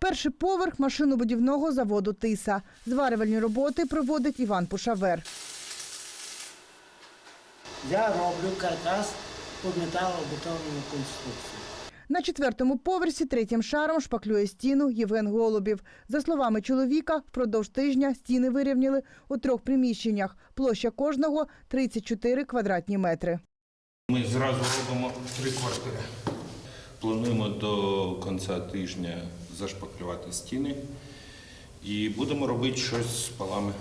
Перший поверх машинобудівного заводу Тиса. Зварювальні роботи проводить Іван Пушавер. Я роблю каркас під металобетонну конструкцію. На четвертому поверсі третім шаром шпаклює стіну Євген Голубів. За словами чоловіка, впродовж тижня стіни вирівняли у трьох приміщеннях. Площа кожного 34 квадратні метри. Ми зразу робимо три квартири. Плануємо до кінця тижня зашпаклювати стіни і будемо робити щось з полами.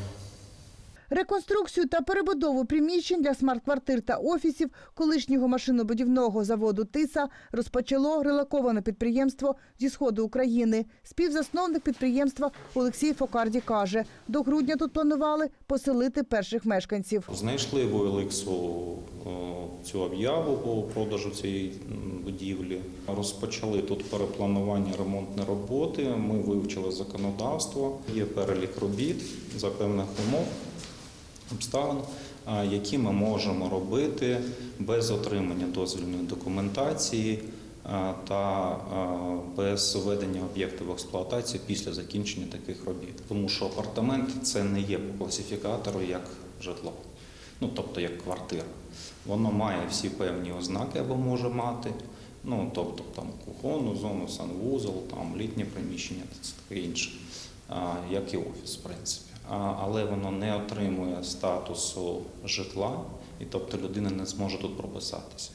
Реконструкцію та перебудову приміщень для смарт-квартир та офісів колишнього машинобудівного заводу Тиса розпочало релоковане підприємство зі сходу України. Співзасновник підприємства Олексій Фокарді каже, до грудня тут планували поселити перших мешканців. Знайшли в OLX цю об'яву по продажу цієї будівлі. Розпочали тут перепланування ремонтні роботи. Ми вивчили законодавство. Є перелік робіт за певних умов, обставин, які ми можемо робити без отримання дозвільної документації та без введення об'єкту в експлуатацію після закінчення таких робіт. Тому що апартамент це не є по класифікатору як житло, ну тобто як квартира. Воно має всі певні ознаки або може мати. Ну, тобто там кухонну зону, санвузол, там літнє приміщення та таке інше, як і офіс, в принципі. Але воно не отримує статусу житла, і тобто людина не зможе тут прописатися.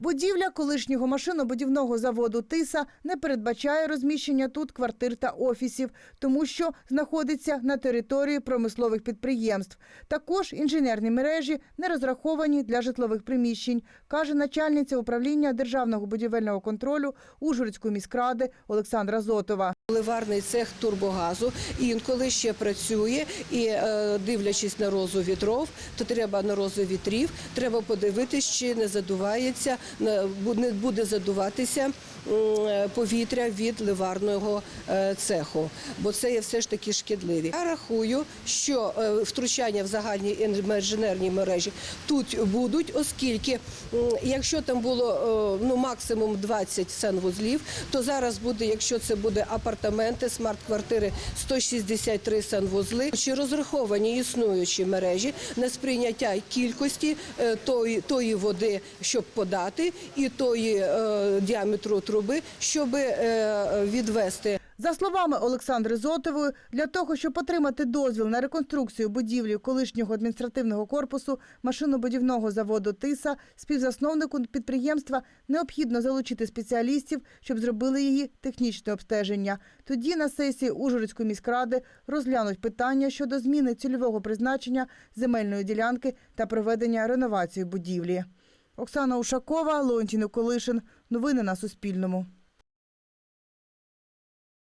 Будівля колишнього машинобудівного заводу Тиса не передбачає розміщення тут квартир та офісів, тому що знаходиться на території промислових підприємств. Також інженерні мережі не розраховані для житлових приміщень, каже начальниця управління державного будівельного контролю Ужгородської міськради Олександра Зотова. Ливарний цех турбогазу інколи ще працює і е, дивлячись на розу вітров, то треба на розу вітрів, треба подивитись, чи не задувається, не бу- не буде задуватися е, повітря від ливарного е, цеху, бо це є все ж таки шкідливі. Я рахую, що втручання в загальні інженерні мережі тут будуть, оскільки якщо там було ну максимум 20 санвузлів, то зараз буде, якщо це буде апартаменти, смарт-квартири 163 санвузли. Чи розраховані існуючі мережі на сприйняття кількості е, тої, тої води, щоб подати, і тої е, діаметру труби, щоб е, відвести За словами Олександри Зотової, для того, щоб отримати дозвіл на реконструкцію будівлі колишнього адміністративного корпусу машинобудівного заводу Тиса, співзасновнику підприємства необхідно залучити спеціалістів, щоб зробили її технічне обстеження. Тоді на сесії Ужгородської міськради розглянуть питання щодо зміни цільового призначення земельної ділянки та проведення реновації будівлі. Оксана Ушакова, Леонтій Николишин. Новини на Суспільному.